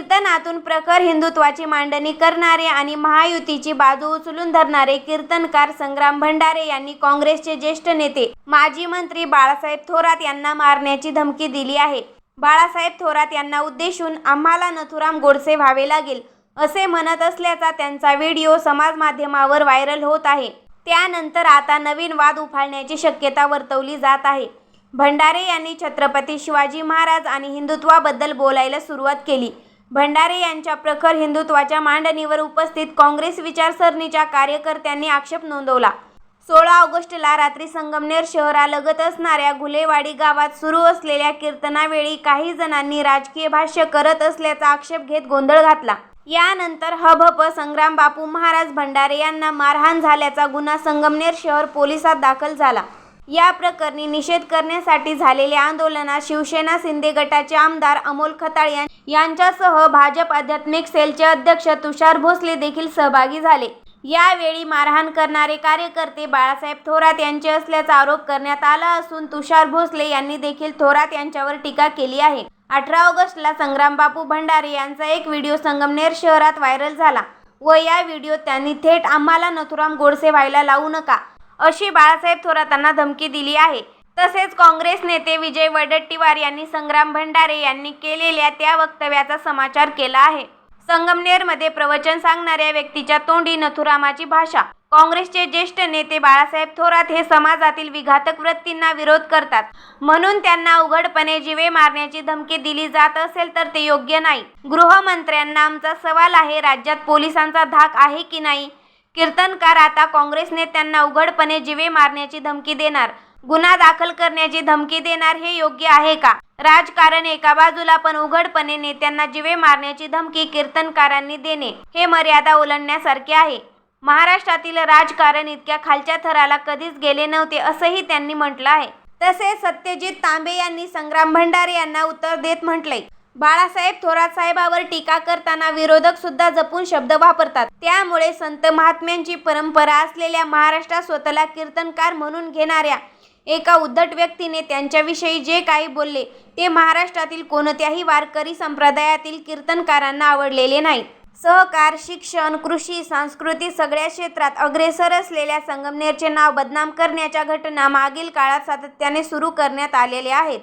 कीर्तनातून प्रखर हिंदुत्वाची मांडणी करणारे आणि महायुतीची बाजू उचलून धरणारे कीर्तनकार संग्राम भंडारे यांनी काँग्रेसचे ज्येष्ठ नेते माजी मंत्री बाळासाहेब थोरात यांना मारण्याची धमकी दिली आहे. बाळासाहेब थोरात यांना उद्देशून आम्हाला नथुराम गोडसे व्हावे लागेल असे म्हणत असल्याचा त्यांचा व्हिडिओ समाज माध्यमावर व्हायरल होत आहे. त्यानंतर आता नवीन वाद उफाळण्याची शक्यता वर्तवली जात आहे. भंडारे यांनी छत्रपती शिवाजी महाराज आणि हिंदुत्वाबद्दल बोलायला सुरुवात केली. भंडारे यांच्या प्रखर हिंदुत्वाच्या मांडणीवर उपस्थित काँग्रेस विचारसरणीच्या कार्यकर्त्यांनी आक्षेप नोंदवला. सोळा ऑगस्टला रात्री संगमनेर शहरालगत असणाऱ्या घुलेवाडी गावात सुरू असलेल्या कीर्तनावेळी काही जणांनी राजकीय भाष्य करत असल्याचा आक्षेप घेत गोंधळ घातला. यानंतर हभप संग्राम बापू महाराज भंडारे यांना मारहाण झाल्याचा गुन्हा संगमनेर शहर पोलिसात दाखल झाला. या प्रकरणी निषेध करण्यासाठी झालेल्या आंदोलनात शिवसेना शिंदे गटाचे आमदार अमोल खताळ यांच्यासह भाजप आध्यात्मिक सेलचे अध्यक्ष तुषार भोसले देखील सहभागी झाले. यावेळी मारहाण करणारे कार्यकर्ते बाळासाहेब थोरात यांचे असल्याचा आरोप करण्यात आला असून तुषार भोसले यांनी देखील थोरात यांच्यावर टीका केली आहे. अठरा ऑगस्टला संग्रामबापू भंडारे यांचा एक व्हिडिओ संगमनेर शहरात व्हायरल झाला. व या व्हिडिओत त्यांनी थेट आम्हाला नथुराम गोडसे व्हायला लावू नका. अशी बाळासाहेब थोरातांना धमकी दिली आहे. तसेच काँग्रेस नेते विजय वडट्टीवार यांनी संग्राम भंडारे यांनी केलेल्या त्या वक्तव्याचा समाचार केला आहे. संगमनेरमध्ये प्रवचन सांगणाऱ्या व्यक्तीच्या तोंडी नथुरामाची भाषा. काँग्रेसचे ज्येष्ठ नेते बाळासाहेब थोरात हे समाजातील विघातक वृत्तींना विरोध करतात. म्हणून त्यांना उघडपणे जीवे मारण्याची धमकी दिली जात असेल तर ते योग्य नाही. गृहमंत्र्यांना आमचा सवाल आहे राज्यात पोलिसांचा धाक आहे की नाही? कीर्तनकार आता काँग्रेस नेत्यांना उघडपणे जीवे मारण्याची धमकी देणार. गुन्हा दाखल करण्याची धमकी देणार हे योग्य आहे का? राजकारण एका बाजूला पण उघडपणे नेत्यांना जीवे मारण्याची धमकी कीर्तनकारांनी देणे हे मर्यादा ओलांडण्यासारखे आहे. महाराष्ट्रातील राजकारण इतक्या खालच्या थराला कधीच गेले नव्हते असंही त्यांनी म्हटलं आहे. तसेच सत्यजित तांबे यांनी संग्राम भंडारे यांना उत्तर देत म्हटलंय. बाळासाहेब थोरात साहेबावर टीका करताना विरोधक सुद्धा जपून शब्द वापरतात. त्यामुळे संत महात्म्यांची परंपरा असलेल्या महाराष्ट्रात स्वतःला कीर्तनकार म्हणून घेणाऱ्या एका उद्धट व्यक्तीने त्यांच्याविषयी जे काही बोलले ते महाराष्ट्रातील कोणत्याही वारकरी संप्रदायातील कीर्तनकारांना आवडलेले नाही. सहकार शिक्षण कृषी संस्कृती सगळ्या क्षेत्रात अग्रेसर असलेल्या संगमनेरचे नाव बदनाम करण्याच्या घटना मागील काळात सातत्याने सुरू करण्यात आलेल्या आहेत.